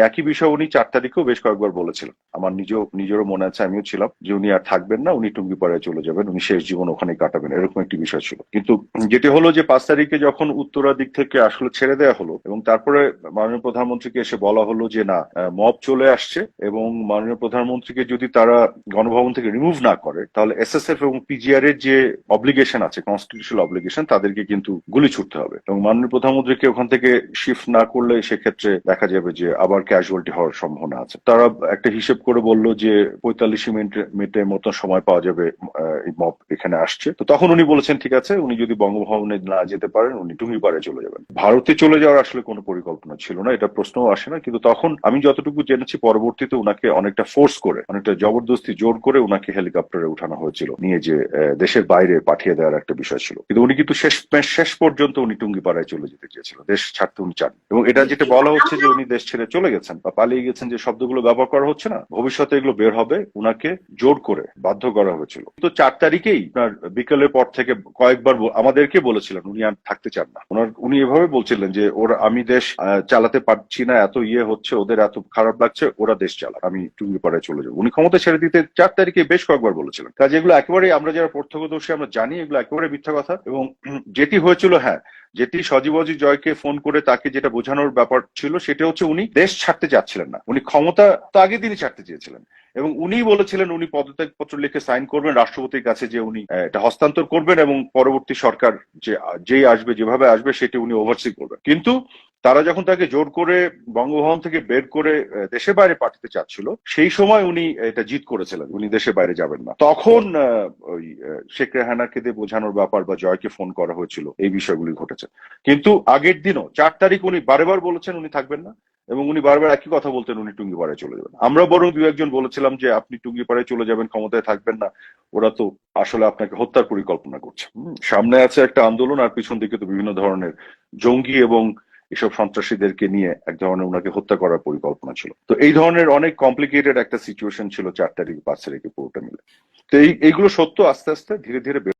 একই বিষয় উনি চার তারিখেও বেশ কয়েকবার বলেছিলেন। আমার নিজেও, নিজেরও মনে আছে, আমিও ছিলাম যে উনি আর থাকবেন না, উনি টুঙ্গিপাড়ায় চলে যাবেন, উনি শেষ জীবন ওখানে কাটাবেন, এরকম একটি বিষয় ছিল। কিন্তু যেটি হলো যে পাঁচ তারিখে যখন উত্তরা দিক থেকে আসলে ছেড়ে দেওয়া হলো এবং তারপরে মাননীয় প্রধানমন্ত্রীকে এসে বলা হলো যে না মব চলে আসছে এবং মাননীয় প্রধানমন্ত্রীকে যদি তারা গণভবন থেকে রিমুভ না করে, তাহলে এসএসএফ এবং পিজিআর এর যে অব্লিগেশন আছে কনস্টিটিউশনাল অব্লিগেশন তাদেরকে কিন্তু গুলি ছুটতে হবে। এবং মাননীয় প্রধানমন্ত্রীকে ওখান থেকে শিফট না করলে সেক্ষেত্রে দেখা যাবে যে আবার ক্যাজুয়ালিটি হওয়ার সম্ভাবনা আছে। তারা একটা হিসেব করে বলল যে পঁয়তাল্লিশ মিনিট, মিনিটের মতো সময় পাওয়া যাবে মব এখানে আসছে। তো তখন উনি বলেছেন, ঠিক আছে, উনি যদি বঙ্গভবনে না যেতে পারেন, উনি টুঙ্গিপাড়ে চলে যাবেন। ভারতে চলে যাওয়ার আসলে কোনো পরিকল্পনা ছিল না, এটা প্রশ্নও আসে না। কিন্তু তখন আমি যতটুকু জেনেছি, পরবর্তীতে উনাকে অনেকটা ফোর্স করে, অনেকটা জবরদস্তি জোর করে উনাকে হেলিকপ্টারে উঠানো হয়েছিল, নিয়ে যে দেশের বাইরে পাঠিয়ে দেওয়ার একটা বিষয় ছিল। কিন্তু উনি কিন্তু শেষ শেষ পর্যন্ত উনি টুঙ্গিপাড়ায় চলে যেতে চেয়েছিল দেশ ছাড়তে উনি চান এবং এটা যেটা বলা হচ্ছে যে উনি দেশ ছেড়ে চলে গেছেন বা পালিয়ে গেছেন যে শব্দগুলো ব্যবহার করা হচ্ছে না, ভবিষ্যতে এগুলো বের হবে, উনাকে জোর করে বাধ্য করা হয়েছিল। তো চার তারিখেই আপনার বিকেলের পর থেকে কয়েকবার আমাদেরকে বলেছিলেন, উনি আর থাকতে চান না। ওনার, উনি এভাবে বলছিলেন যে, ওরা, আমি দেশ চালাতে পারছি না, এত ইয়ে হচ্ছে, ওদের এত খারাপ লাগছে, ওরা দেশ চালা আমি টুঙ্গিপাড়ায় চলে যাব। উনি ক্ষমতা ছেড়ে দিতে চার তারিখে বেশ কয়েকবার বলেছিলেন। কাজে এগুলো একেবারে আমরা যারা প্রত্যক্ষদর্শী, আমরা জানি এগুলো একেবারে মিথ্যা কথা এবং যেটি হয়েছিল হ্যাঁ যেটি সজীবজি জয়কে ফোন করে তাকে যেটা বোঝানোর ব্যাপার ছিল, সেটা হচ্ছে উনি দেশ ছাড়তে চাচ্ছিলেন না। উনি ক্ষমতা তো আগে তিনি ছাড়তে চেয়েছিলেন। এবং উনি বলেছিলেন, উনি পদত্যাগ পত্র লিখে সাইন করবেন রাষ্ট্রপতির কাছে যে উনি এটা হস্তান্তর করবেন এবং পরবর্তী সরকার যে, যেই আসবে, যেভাবে আসবে, সেটি উনি ওভারসি করবেন। কিন্তু তারা যখন তাকে জোর করে বঙ্গভবন থেকে বের করে দেশের বাইরে পাঠাতে চাচ্ছিল, সেই সময় উনি এটা জিত করেছিলেন, উনি দেশের বাইরে যাবেন না। তখন ওই শেখ রেহানাকে দিয়ে বোঝানোর ব্যাপার বা জয়কে ফোন করা হয়েছিল, এই বিষয়গুলি ঘটেছে। কিন্তু আগের দিনও, চার তারিখ উনি বারেবার বলেছেন উনি থাকবেন না, এবং উনি বারবার একই কথা বলতেন, উনি টুঙ্গিপাড়ায় চলে যাবেন। আমরা বরং দু একজন বলেছিলাম যে, আপনি টুঙ্গিপাড়ায় চলে যাবেন, ক্ষমতায় থাকবেন না, ওরা তো আসলে আপনাকে হত্যার পরিকল্পনা করছে। সামনে আছে একটা আন্দোলন, আর পিছন দিকে তো বিভিন্ন ধরনের জঙ্গি এবং এসব সন্ত্রাসীদেরকে নিয়ে এক ধরনের ওনাকে হত্যা করার পরিকল্পনা ছিল। তো এই ধরনের অনেক কমপ্লিকেটেড একটা সিচুয়েশন ছিল চার তারিখ পাঁচ তারিখে পুরোটা মিলে। তো এই এইগুলো সত্য আস্তে আস্তে ধীরে ধীরে